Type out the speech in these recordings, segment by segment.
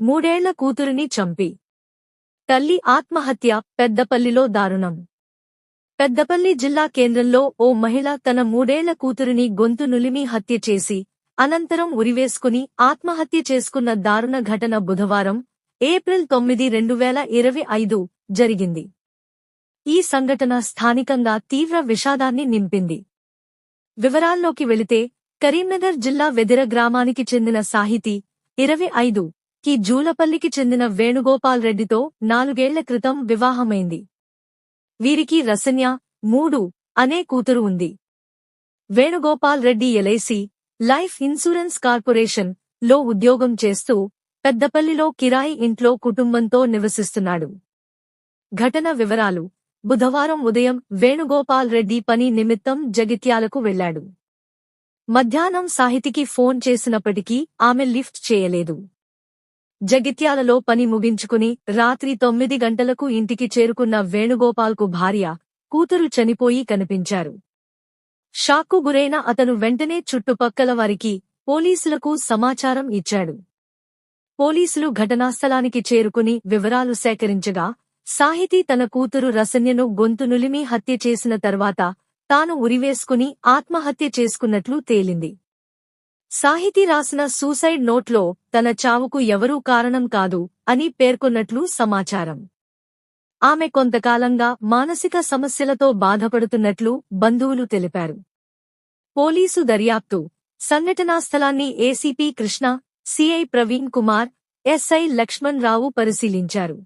మూడేళ్ళ కూతురిని చంపి. తల్లి ఆత్మహత్య పెద్దపల్లిలో దారుణం. పెద్దపల్లి జిల్లా కేంద్రంలో ఓ మహిళ తన మూడేళ్ళ కూతురిని గొంతు నులిమి హత్య చేసి అనంతరం ఉరివేసుకుని ఆత్మహత్య చేసుకున్న దారుణ ఘటన బుధవారం ఏప్రిల్ తొమ్మిది రెండు వేల ఇరవై ఐదు జరిగింది. ఈ సంఘటన స్థానికంగా తీవ్ర విషాదాన్ని నింపింది. వివరాల్లోకి వెళితే కరీంనగర్ జిల్లా వెదిర గ్రామానికి చెందిన సాహితీ ఇరవై ఐదు కి జూలపల్లికి చెందిన వేణుగోపాల్ రెడ్డితో నాలుగేళ్ళ క్రితం వివాహమైంది. వీరికి రసన్య మూడు అనే కూతురు ఉంది. Venugopal Reddy LIC life insurance కార్పొరేషన్లో ఉద్యోగం చేస్తూ పెద్దపల్లిలో కిరాయి ఇంట్లో కుటుంబంతో నివసిస్తున్నాడు. ఘటన వివరాలు. బుధవారం ఉదయం వేణుగోపాల్ రెడ్డి పని నిమిత్తం జగిత్యాలకు వెళ్ళాడు మధ్యాహ్నం సాహితికి ఫోన్ చేసినప్పటికీ ఆమె లిఫ్ట్ చేయలేదు. జగిత్యాలలో పని ముగించుకుని రాత్రి తొమ్మిది గంటలకు ఇంటికి చేరుకున్న వేణుగోపాల్కు భార్య కూతురు చనిపోయి కనిపించారు. షాక్కు గురైన అతను వెంటనే చుట్టుపక్కల వారికి పోలీసులకు సమాచారం ఇచ్చాడు. పోలీసులు ఘటనాస్థలానికి చేరుకుని వివరాలు సేకరించగా సాహితీ తన కూతురు రసన్యను గొంతు నులిమి హత్య చేసిన తర్వాత తాను ఉరివేసుకుని ఆత్మహత్య చేసుకున్నట్లు తేలింది. సాహితీ రాసిన సూసైడ్ నోట్లో తన చావుకు ఎవరూ కారణం కాదు అని పేర్కొన్నట్లు సమాచారం. ఆమె కొంతకాలంగా మానసిక సమస్యలతో బాధపడుతున్నట్లు బంధువులు తెలిపారు. పోలీసు దర్యాప్తు సంఘటనా స్థలాన్ని ACP Krishna CI Praveen Kumar SI Lakshman Rao పరిశీలించారు.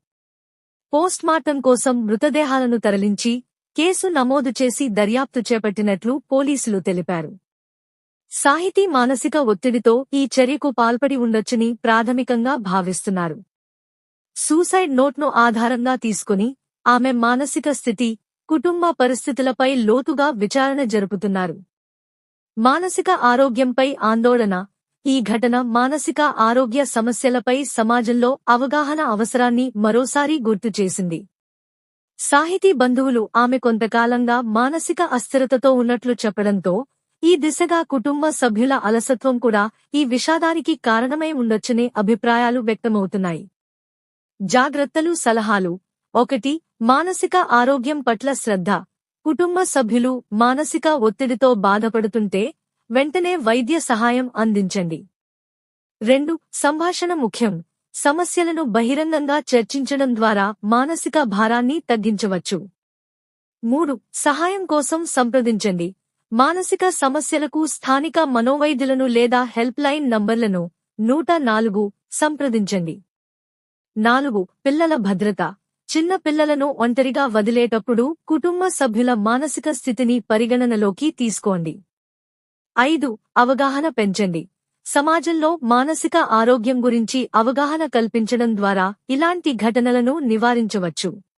పోస్ట్మార్టం కోసం మృతదేహాలను తరలించి కేసు నమోదు చేసి దర్యాప్తు చేపట్టినట్లు పోలీసులు తెలిపారు. సాహితీ మానసిక ఒత్తిడితో ఈ చర్యకు పాల్పడి ఉండొచ్చని ప్రాథమికంగా భావిస్తున్నారు. సూసైడ్ నోట్ను ఆధారంగా తీసుకుని ఆమె మానసిక స్థితి కుటుంబ పరిస్థితులపై లోతుగా విచారణ జరుపుతున్నారు. మానసిక ఆరోగ్యంపై ఆందోళన ఈ ఘటన మానసిక ఆరోగ్య సమస్యలపై సమాజంలో అవగాహన అవసరాన్ని మరోసారి గుర్తు చేసింది. సాహితీ బంధువులు ఆమె కొంతకాలంగా మానసిక అస్థిరతతో ఉన్నట్లు చెప్పడంతో ఈ దిశగా కుటుంబ సభ్యుల అలసత్వం కూడా ఈ విషాదానికి కారణమై ఉండొచ్చనే అభిప్రాయాలు వ్యక్తమవుతున్నాయి. జాగ్రత్తలు సలహాలు. ఒకటి మానసిక ఆరోగ్యం పట్ల శ్రద్ధ. కుటుంబ సభ్యులు మానసిక ఒత్తిడితో బాధపడుతుంటే వెంటనే వైద్య సహాయం అందించండి. రెండు సంభాషణ ముఖ్యం. సమస్యలను బహిరంగంగా చర్చించడం ద్వారా మానసిక భారాన్ని తగ్గించవచ్చు. మూడు సహాయం కోసం సంప్రదించండి. మానసిక సమస్యలకు స్థానిక మనోవైద్యులను లేదా హెల్ప్ లైన్ నంబర్లను నూట నాలుగు సంప్రదించండి. నాలుగు పిల్లల భద్రత. చిన్న పిల్లలను ఒంటరిగా వదిలేటప్పుడు కుటుంబ సభ్యుల మానసిక స్థితిని పరిగణనలోకి తీసుకోండి. ఐదు అవగాహన పెంచండి. సమాజంలో మానసిక ఆరోగ్యం గురించి అవగాహన కల్పించడం ద్వారా ఇలాంటి ఘటనలను నివారించవచ్చు.